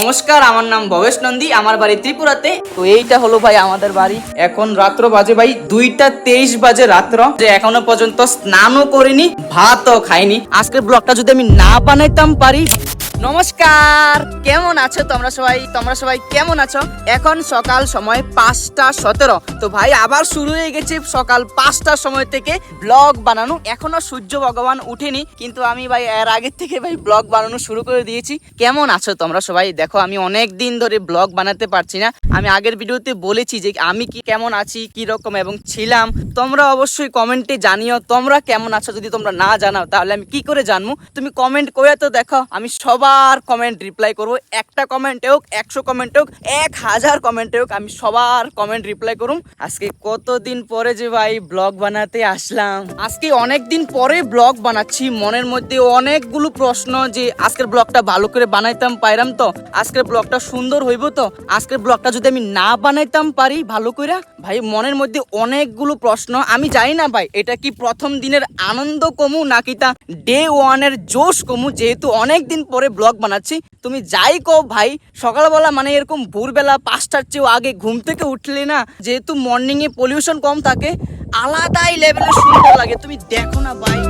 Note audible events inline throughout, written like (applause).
নমস্কার, আমার নাম ভবেশ নন্দী, আমার বাড়ি ত্রিপুরাতে। তো এইটা হলো ভাই আমাদের বাড়ি। এখন রাত্র বাজে ভাই দুইটা তেইশ বাজে রাত্র। যে এখনও পর্যন্ত স্নানও করিনি, ভাতও খাইনি। আজকের ব্লগটা যদি আমি না বানাইতাম পারি নমস্কার, কেমন আছো তোমরা সবাই? তোমরা সবাই কেমন আছো? এখন সকাল সময় পাঁচটা সতেরো। তো ভাই, আবার শুরু হয়ে গেছে সকাল পাঁচটার সময় থেকে ব্লগ বানানো। এখনও সূর্য ভগবান উঠেনি, কিন্তু আমি ভাই এর আগের থেকে ভাই ব্লগ বানানো শুরু করে দিয়েছি। কেমন আছো তোমরা সবাই? দেখো, আমি অনেক দিন ধরে ব্লগ বানাতে পারছি না। আমি আগের ভিডিওতে বলেছি যে আমি কি কেমন আছি, কি রকম এবং ছিলাম। তোমরা অবশ্যই কমেন্টে জানিও তোমরা কেমন আছো? যদি তোমরা না জানাও, তাহলে আমি কি করে জানব? তুমি কমেন্ট করে তো দেখো, আমি সবার কমেন্ট রিপ্লাই করব। একটা কমেন্টে হোক, একশো কমেন্টে হোক, এক হাজার কমেন্টে হোক, আমি সবার কমেন্ট রিপ্লাই করুম। আজকে কতদিন পরে যে ভাই ব্লগ বানাতে আসলাম। আজকে অনেক দিন পরে ব্লগ বানাচ্ছি। মনের মধ্যে অনেকগুলো প্রশ্ন যে, আজকের ব্লগটা ভালো করে বানাইতাম, পাইরাম তো? আজকের ব্লগটা সুন্দর হইব তো? আজকের ব্লগটা যদি আমি না বানাইতাম পারি, ভালো করে ভাই, মনের মধ্যে অনেকগুলো প্রশ্ন। আমি জানি না ভাই, এটা কি প্রথম দিনের আনন্দ কমু নাকি তা ডে ওয়ানের জোশ কমু? যেহেতু অনেক দিন পরে ব্লগ বানাচ্ছি। তুমি যাই কো ভাই, সকালবেলা মানে এরকম ভোরবেলা পাঁচটার চেয়েও আগে ঘুম থেকে উঠলে না, যেহেতু মর্নিং এ পলিউশন কম থাকে, আলাদাই লেভেলের সুন্দর লাগে। তুমি দেখো না ভাই।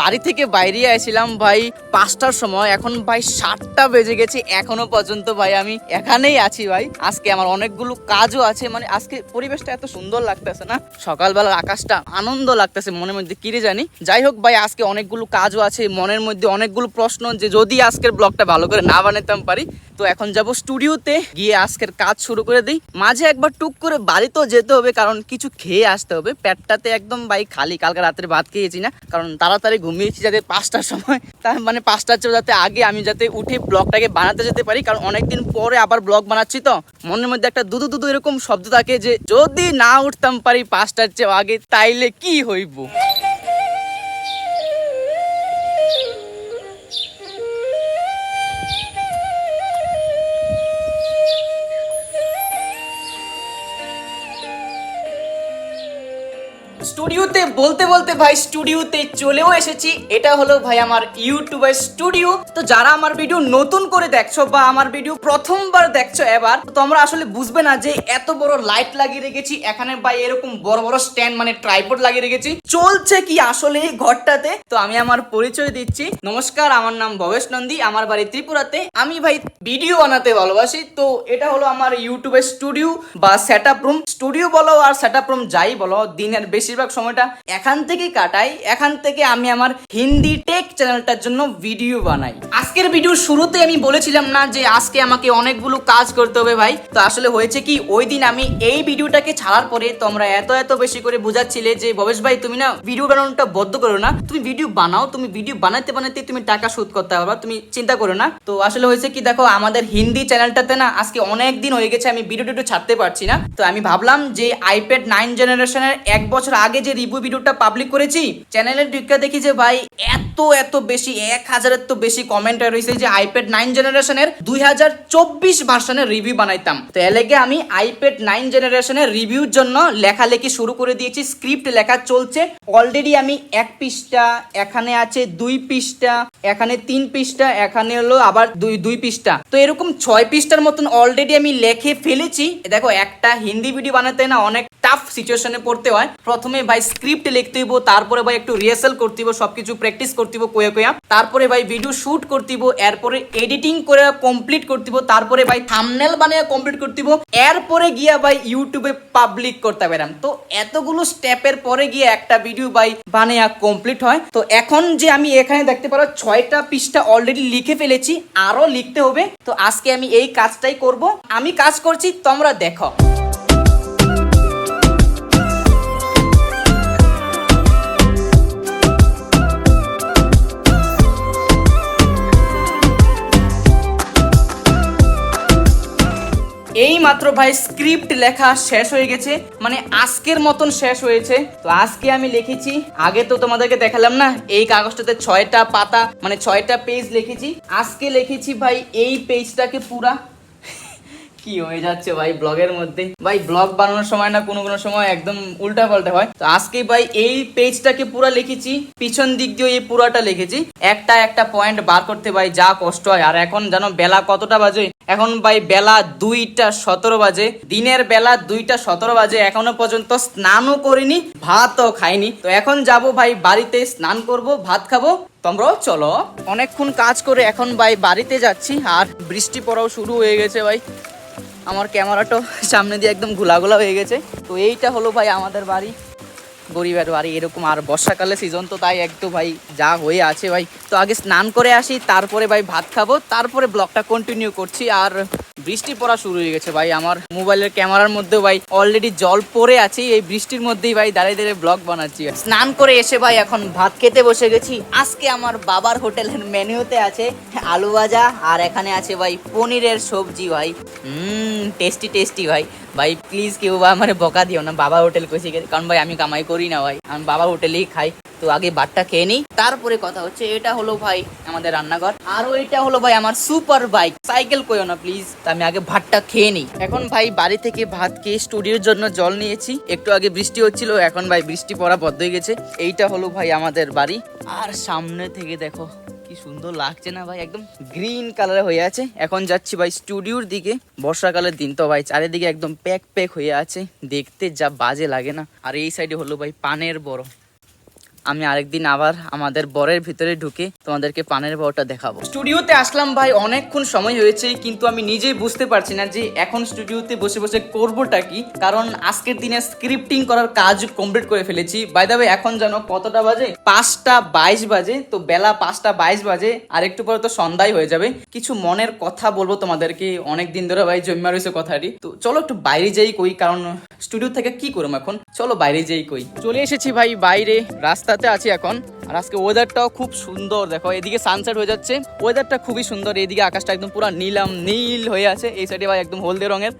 বাড়ি থেকে বাইরে আসছিলাম ভাই পাঁচটার সময়। এখন ভাই সাতটা বেজে গেছে, এখনও পর্যন্ত ভাই আমি এখানেই আছি ভাই। আজকে আমার অনেকগুলো কাজও আছে মানে আজকে পরিবেশটা এত সুন্দর লাগতেছে না? সকালবেলার আকাশটা আনন্দ লাগতেছে মনের মধ্যে কিরে জানি? যাই হোক ভাই, আজকে অনেকগুলো কাজও আছে, মনের মধ্যে অনেকগুলো প্রশ্ন যে যদি আজকের ব্লগটা ভালো করে না বানাতাম পারি, তো এখন যাব স্টুডিওতে গিয়ে আজকের কাজ শুরু করে দিই। মাঝে একবার টুক করে বাড়িতেও যেতে হবে, কারণ কিছু খেয়ে আসতে হবে। পেটটাতে একদম ভাই খালি, কালকে রাত্রে ভাত খেয়েছি না, কারণ তাড়াতাড়ি ঘুমিয়েছি যাতে পাঁচটার সময়। তার মানে পাঁচটার চেয়ে যাতে আগে আমি যাতে উঠে ব্লগটাকে বানাতে যেতে পারি, কারণ অনেকদিন পরে আবার ব্লগ বানাচ্ছি তো। মনের মধ্যে একটা দুদু দুদু এরকম শব্দ থাকে যে, যদি না উঠতাম পারি পাঁচটার চেয়ে আগে, তাইলে কি হইব? স্টুডিওতে বলতে বলতে ভাই স্টুডিওতে চলেও এসেছি। এটা হলো ভাই আমার ইউটিউবের স্টুডিও। তো যারা আমার ভিডিও নতুন করে দেখছ বা আমার ভিডিও প্রথমবার দেখছ এবার তোমরা আসলে বুঝবে না যে এত বড় লাইট লাগিয়ে রেখেছি। এখানে ভাই এরকম বড় বড় স্ট্যান্ড মানে ট্রাইপড লাগিয়ে রেখেছি। চলছে কি আসলে এই ঘরটাতে? তো আমি আমার পরিচয় দিচ্ছি। নমস্কার, আমার নাম ভবেশ নন্দী, আমার বাড়ি ত্রিপুরাতে। আমি ভাই ভিডিও বানাতে ভালোবাসি। তো এটা হলো আমার ইউটিউবের স্টুডিও বা সেট রুম। স্টুডিও বলো আর সেট রুম যাই বলো, দিনের বেশিরভাগ সময়টা এখান থেকেই কাটাই, এখান থেকে আমি আমার হিন্দি টেক চ্যানেলটার জন্য ভিডিও বানাই। আজকের ভিডিওর শুরুতে আমি বলেছিলাম না যে আজকে আমাকে অনেকগুলো কাজ করতে হবে ভাই। তো আসলে হয়েছে কি, ওই দিন আমি এই ভিডিওটাকে ছাড়ার পরে তোমরা এত এত বেশি করে বোঝাচ্ছিলে যে ভবেশ ভাই, তুমি না ভিডিও বানানোটা বদ্ধ করো না। তুমি ভিডিও বানাও, তুমি ভিডিও বানাতে বানাতে তুমি টাকা শোধ করতে পারবা, তুমি চিন্তা করো না। তো আসলে হয়েছে কি, দেখো, আমাদের হিন্দি চ্যানেলটাতে না আজকে অনেক দিন হয়ে গেছে, আমি ভিডিও টিডিও ছাড়তে পারছি না। তো আমি ভাবলাম যে আইপ্যাড নাইন জেনারেশনের এক বছর আগে যে রিভিউ ভিডিওটা পাবলিক করেছি চ্যানেলের ঢুকে দেখি যে ভাই এত এত বেশি এক হাজারের তো বেশি কমেন্ট রয়েছে। যে আইপ্যাড নাইন জেনারেশনের দুই হাজার চব্বিশ ভার্সনের রিভিউ বানাইতাম। তো এর লেগে আমি আইপ্যাড নাইন জেনারেশনের রিভিউর জন্য লেখালেখি শুরু করে দিয়েছি। স্ক্রিপ্ট লেখা চলছে। অলরেডি আমি এক পৃষ্ঠা, এখানে আছে দুই পৃষ্ঠা, এখানে তিন পৃষ্ঠা, এখানে হলো আবার দুই দুই পৃষ্ঠা। তো এরকম ছয় পৃষ্ঠার মতন অলরেডি আমি লেখে ফেলেছি। দেখো, একটা হিন্দি ভিডিও বানাতে না অনেক টাফ সিচুয়েশনে পড়তে হয়। প্রথমে ভাই স্ক্রিপ্ট লিখতে হইব, তারপরে ভাই একটু রিহার্সাল করতে হইব, সবকিছু প্র্যাকটিস করতে হইব কোয়া কোয়া। তারপরে ভাই ভিডিও শুট করতে হইব, এরপরে এডিটিং করে কমপ্লিট করতে হইব, তারপরে ভাই থামনেল বানিয়ে কমপ্লিট করতে হইব। এরপরে গিয়া ভাই ইউটিউবে পাবলিক করতে পারাম তো এতগুলো স্টেপের পরে গিয়ে একটা ভিডিও ভাই বানিয়ে কমপ্লিট হয়। তো এখন যে আমি এখানে দেখতে পারো, ছয়টা পৃষ্ঠা অলরেডি লিখে ফেলেছি আরও লিখতে হবে। তো আজকে আমি এই কাজটাই করব। আমি কাজ করছি, তোমরা দেখো। মাত্র ভাই স্ক্রিপ্ট লেখা শেষ হয়ে গেছে। মানে আজকের মতন শেষ হয়েছে। তো আজকে আমি লিখেছি, আগে তো তোমাদেরকে দেখালাম না, এই কাগজটাতে ছয়টা পাতা মানে ছয়টা পেজ লিখেছি। আজকে লিখেছি ভাই এই পেজটাকে পুরা। কি হয়ে যাচ্ছে ভাই ব্লগের মধ্যে? ভাই, ব্লগ বানানোর সময় না কোনো কোনো সময় একদম উল্টা পাল্টা হয়। তো আজকে ভাই এই পেজটাকে পুরো লিখেছি, পিছন দিক দিয়ে এই পুরাটা লিখেছি। একটা একটা পয়েন্ট বার করতে ভাই যা কষ্ট হয়। আর এখন জানো বেলা কতটা বাজে? এখন ভাই বেলা দুইটা সতেরো বাজে। দিনের বেলা দুইটা সতেরো বাজে। এখনও পর্যন্ত স্নানও করিনি, ভাতও খাইনি। তো এখন যাব ভাই বাড়িতে, স্নান করব, ভাত খাব। তোমরাও চলো। অনেকক্ষণ কাজ করে এখন ভাই বাড়িতে যাচ্ছি। আর বৃষ্টি পড়াও শুরু হয়ে গেছে ভাই। আমার ক্যামেরাটা সামনে দিয়ে একদম ঘোলাঘোলা হয়ে গেছে। তো এইটা হলো ভাই আমাদের বাড়ি। গরিবের বাড়ি, এরকম আর বর্ষাকালে সিজন তো তাই একটু ভাই যা হয়ে আছে ভাই। তো আগে স্নান করে আসি, তারপরে ভাই ভাত খাব, তারপরে ব্লগটা কন্টিনিউ করছি। আর বৃষ্টি পড়া শুরু হয়ে গেছে ভাই আমার মোবাইলের ক্যামেরার মধ্যে ভাই অলরেডি জল পড়ে আছে। এই বৃষ্টির মধ্যেই ভাই দাঁড়িয়ে দাঁড়িয়ে ব্লগ বানাচ্ছি। স্নান করে এসে ভাই এখন ভাত খেতে বসে গেছি। আজকে আমার বাবার হোটেলের মেনুতে আছে আলু ভাজা, আর এখানে আছে ভাই পনিরের সবজি ভাই। হুম টেস্টি টেস্টি ভাই। ভাই প্লিজ কেউ বা আমার বকা দিও না, বাবা হোটেল কইছে গেছে। কারণ ভাই, আমি কামাই করি না ভাই। আমি বাবা হোটেলেই খাই। তো আগে ভাতটা খেয়ে নিই। তারপরে কথা হচ্ছে, এটা হলো ভাই আমাদের রান্নাঘর। আর ওইটা হলো ভাই আমার সুপার বাইক সাইকেল কইও না প্লিজ আমি আগে ভাতটা খেয়ে নিই। এখন ভাই, বাড়ি থেকে ভাত খেয়ে স্টুডিওর জন্য জল নিয়েছি। একটু আগে বৃষ্টি হচ্ছিল, এখন ভাই বৃষ্টি পড়া বদ্ধ হয়ে গেছে। এইটা হলো ভাই আমাদের বাড়ি। আর সামনে থেকে দেখো কি সুন্দর লাগছে না ভাই, একদম গ্রিন কালার হয়ে আছে। এখন যাচ্ছি ভাই স্টুডিওর দিকে। বর্ষাকালের দিন তো ভাই, চারিদিকে একদম প্যাক প্যাক হয়ে আছে। দেখতে যা বাজে লাগে না। আর এই সাইডে হলো ভাই পানের বড় আমি আরেকদিন আবার আমাদের বরের ভিতরে ঢুকে তোমাদেরকে পানের বড়টা দেখাবো। স্টুডিওতে আসলাম ভাই অনেকক্ষণ সময় হয়েছে কিন্তু আমি নিজেই বুঝতে পারছি না যে এখন স্টুডিওতে বসে বসে করবোটা কি কারণ আজকের দিনে স্ক্রিপ্টিং করার কাজ কমপ্লিট করে ফেলেছি। বাই দ্য এখন যেন কতটা বাজে? পাঁচটা বাইশ বাজে তো বেলা পাঁচটা বাইশ বাজে আর একটু পরে তো সন্ধ্যায় হয়ে যাবে। কিছু মনের কথা বলব তোমাদেরকে অনেক দিন ধরে ভাই জন্মা রয়েছে কথাটি। তো চলো একটু বাইরে যাই কই কারণ স্টুডিও থেকে কি করব এখন? চলো বাইরে যাই কই। চলে এসেছি ভাই বাইরে রাস্তাতে আছি এখন। আর আজকে ওয়েদারটাও খুব সুন্দর, দেখো, এদিকে সানসেট হয়ে যাচ্ছে। ওয়েদারটা খুবই সুন্দর, এদিকে আকাশটা একদম পুরো নীলাম, নীল হয়ে আছে, এই সাইডে ভাই একদম হলদে রঙের।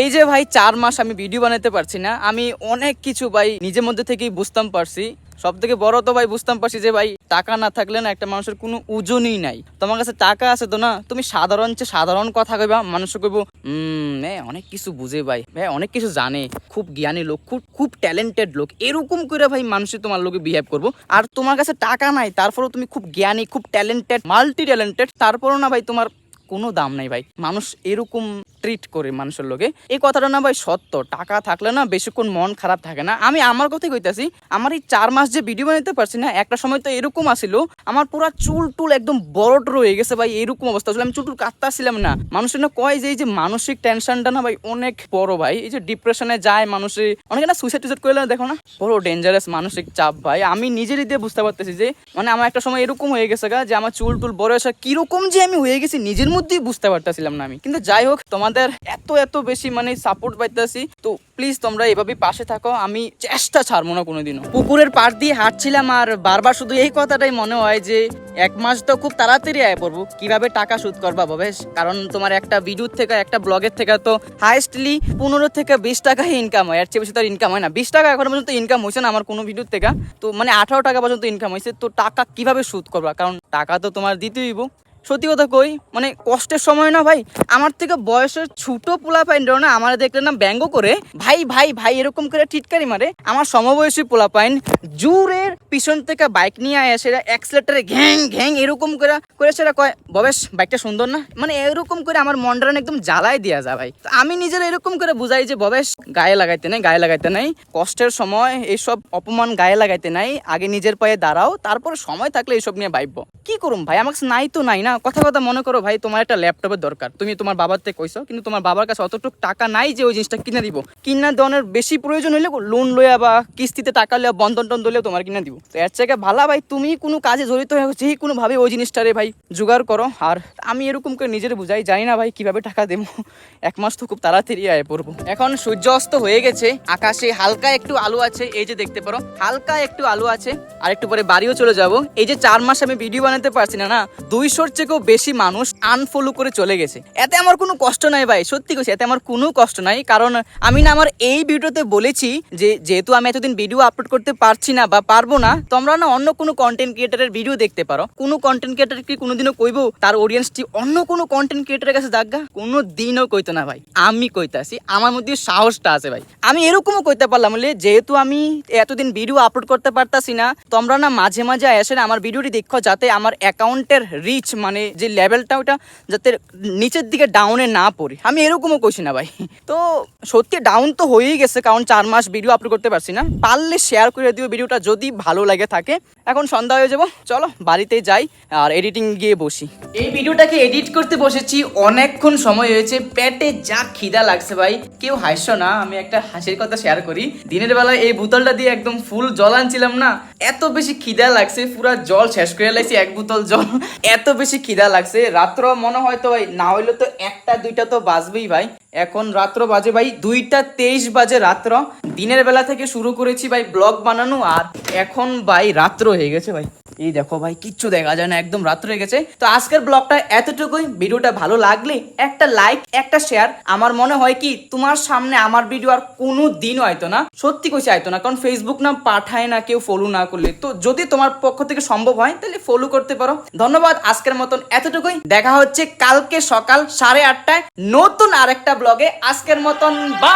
এই যে ভাই, চার মাস আমি ভিডিও বানাতে পারছি না, আমি অনেক কিছু ভাই নিজের মধ্যে থেকেই বুঝতাম পারছি। সব থেকে বড় তো ভাই বুঝতাম পারছি যে ভাই টাকা না থাকলে না একটা মানুষের কোনো ওজনই নাই। তোমার কাছে টাকা আছে তো না? তুমি সাধারণ চেয়ে সাধারণ কথা কইবা মানুষ কইব হম অনেক কিছু বুঝে ভাই ভাই অনেক কিছু জানে। খুব জ্ঞানী লোক, খুব খুব ট্যালেন্টেড লোক। এরকম করে ভাই মানুষই তোমার লোকে বিহেভ করব। আর তোমার কাছে টাকা নাই, তারপরেও তুমি খুব জ্ঞানী, খুব ট্যালেন্টেড মাল্টি ট্যালেন্টেড তারপরেও না ভাই তোমার কোনো দাম নাই ভাই। মানুষ এরকম ট্রিট করে মানুষের লোকে। এই কথাটা না ভাই সত্য। টাকা থাকলে না বেশিক্ষণ মন খারাপ থাকে না। আমি আমার কথাই কইতাছি, আমার এই চার মাস যে ভিডিও বানাতে পারছি না, একটা সময় তো এরকম আসিল, আমার পুরা চুল টুল একদম বড় টড় হয়ে গেছে ভাই, এরকম অবস্থা। ছিল আমি চুল টুল কাটতেছিলাম না। মানুষের না কয় যে এই যে মানসিক টেনশনটা না ভাই অনেক বড় ভাই। এই যে ডিপ্রেশনে যায় মানুষের অনেকে না সুইসাইড টুইসাইড করলে দেখো না? বড় ডেঞ্জারাস মানসিক চাপ ভাই। আমি নিজেরই দিয়ে বুঝতে পারতেছি যে মানে আমার একটা সময় এরকম হয়ে গেছে গা যে আমার চুল টুল বড় হয়েছে। কীরকম যে আমি হয়ে গেছি নিজের মধ্যেই বুঝতে পারতেছিলাম না আমি। কিন্তু যাই হোক, তোমাদের এত এত বেশি মানে সাপোর্ট পাইতেছি, তো প্লিজ তোমরা এভাবে পাশে থাকো, আমি চেষ্টা ছাড়বো না কোনোদিনও। পুকুরের পাড় দিয়ে হাঁটছিলাম আর বারবার শুধু এই কথাটাই মনে হয় যে, এক মাস তো খুব তাড়াতাড়ি আয় পড়ব, কীভাবে টাকা সুদ করবা বেশ? কারণ তোমার একটা ভিডিওর থেকে, একটা ব্লগের থেকে তো হাইস্টলি পনেরো থেকে বিশ টাকাই ইনকাম হয়, এর চেয়ে বেশি তো ইনকাম হয় না। বিশ টাকা এখন পর্যন্ত ইনকাম হয়েছে না আমার কোনো ভিডিওর থেকে। তো মানে আঠারো টাকা পর্যন্ত ইনকাম হয়েছে, তো টাকা কীভাবে সুদ করবা? কারণ টাকা তো তোমার দিতেই সত্যি কথা কই মানে কষ্টের সময় না ভাই, আমার থেকে বয়সের ছোট পোলা পাইন না আমার দেখলে না ব্যঙ্গ করে, ভাই ভাই ভাই, এরকম করে টিটকারি মারে। আমার সমবয়সী পোলা পাইন জুরের পিছন থেকে বাইক নিয়ে আয় সেটা অ্যাক্সিলেটারে ঘ্যাং ঘ্যাং, এরকম করে করে সেটা কয়, ববেশ, বাইকটা সুন্দর না? মানে এরকম করে আমার মনটা একদম জ্বালাই দেওয়া যায় ভাই। আমি নিজের এরকম করে বুঝাই যে, ববেশ, গায়ে লাগাইতে নাই, গায়ে লাগাইতে নাই, কষ্টের সময় এইসব অপমান গায়ে লাগাইতে নাই, আগে নিজের পায়ে দাঁড়াও, তারপরে সময় থাকলে এইসব নিয়ে ভাইব কি করুম ভাই? আমার নাই তো নাই না। কথা কথা মনে করো ভাই, তোমার একটা ল্যাপটপের দরকার। তুমি তোমার বাবার থেকে কইছো, কিন্তু তোমার বাবার কাছে অতটুকু টাকা নাই যে ওই জিনিসটা কিনে দিব। কিনা দেওয়ানোর বেশি প্রয়োজন হইলে লোন লইয়া বা কিস্তিতে টাকা লইয়া বন্ধন টন দিলেও তোমার কিনে দিব। তো এর থেকে ভালো ভাই, তুমি কোনো কাজে জড়িত হয়ে যে কোনো ভাবে ওই জিনিসটারে ভাই, জোগাড় করো। আর আমি এরকম করে নিজের বুঝাই জানি না ভাই, কীভাবে টাকা দেবো। এক মাস তো খুব তাড়াতাড়ি আয় পড়ব। এখন সূর্য অস্ত হয়ে গেছে, আকাশে হালকা একটু আলো আছে, এই যে দেখতে পারো, হালকা একটু আলো আছে আর একটু পরে বাড়িও চলে যাব। এই যে চার মাস আমি ভিডিও বানাতে পারছি না না, দুইশোর চেয়ে থেকেও বেশি মানুষ আনফলো করে চলে গেছে। এতে আমার কোনো কষ্ট নাই ভাই, সত্যি কইছি, এতে আমার কোনো কষ্ট নাই। কারণ আমি না আমার এই ভিডিওতে বলেছি যে, যেহেতু আমি এতদিন ভিডিও আপলোড করতে পারছি না বা পারব না, তোমরা না অন্য কোনো কন্টেন্ট ক্রিয়েটারের ভিডিও দেখতে পারো। কোনো কন্টেন্ট ক্রিয়েটার কি কোনোদিনও কইবো, তার অডিয়েন্সটি অন্য কোনো কন্টেন্ট ক্রিয়েটারের কাছে দাগা কোনো দিনও কইতো না ভাই, আমি কইতাছি আমার মধ্যে সাহসটা আছে ভাই। আমি এরকমও কইতে পারলাম বলে, যেহেতু আমি এতদিন ভিডিও আপলোড করতে পারতাছি না, তোমরা না মাঝে মাঝে এসে না আমার ভিডিওটি দেখো, যাতে আমার অ্যাকাউন্টের রিচ মানে যে লেভেলটা ওটা যাতে নিচের দিকে ডাউনে না পড়ে। আমি এরকমও কইছি না ভাই। (laughs) তো সত্যি ডাউন তো হয়েই গেছে, কারণ চার মাস ভিডিও আপলোড করতে পারছি না। পারলে শেয়ার করে দিও ভিডিওটা যদি ভালো লাগে থাকে। এখন সন্ধ্যা হয়ে যাব, চলো বাড়িতে যাই আর এডিটিং গিয়ে বসি। এই ভিডিওটাকে এডিট করতে বসেছি, অনেকক্ষণ সময় হয়েছে, পেটে যা খিদা লাগছে ভাই। কেউ হাসছো না, আমি একটা হাসির কথা শেয়ার করি। দিনের বেলায় এই বোতলটা দিয়ে একদম ফুল জল আনছিলাম না, এত বেশি খিদা লাগছে, পুরা জল শেষ করে লাইছি, এক বোতল জল। এত বেশি খিদা লাগছে। রাত্র মনে হয় তো ভাই না হইলে তো একটা, দুইটা তো বাজবেই ভাই। এখন রাত্র বাজে ভাই দুইটা তেইশ বাজে রাত্র। দিনের বেলা থেকে শুরু করেছি ভাই ব্লগ বানানো আর এখন ভাই রাত্র হয়ে গেছে ভাই। এই দেখো ভাই, কিচ্ছু দেখা যায় না, একদম রাত্র হয়ে গেছে। তো আজকের ব্লগটা এতটুকুই। ভিডিওটা ভালো লাগলে একটা লাইক, একটা শেয়ার। আমার মনে হয় কি, তোমার সামনে আমার ভিডিও আর কোনো দিন হয়তো না। সত্যি কইছে হয়তো না, কারণ ফেসবুক না পাঠায় না কেউ ফলো না করলে। তো যদি তোমার পক্ষ থেকে সম্ভব হয়, তাহলে ফলো করতে পারো। ধন্যবাদ আজকের মতন এতটুকুই। দেখা হচ্ছে কালকে সকাল সাড়ে আটটায়। নতুন আরেকটা ব্লগে আজকের মতন বা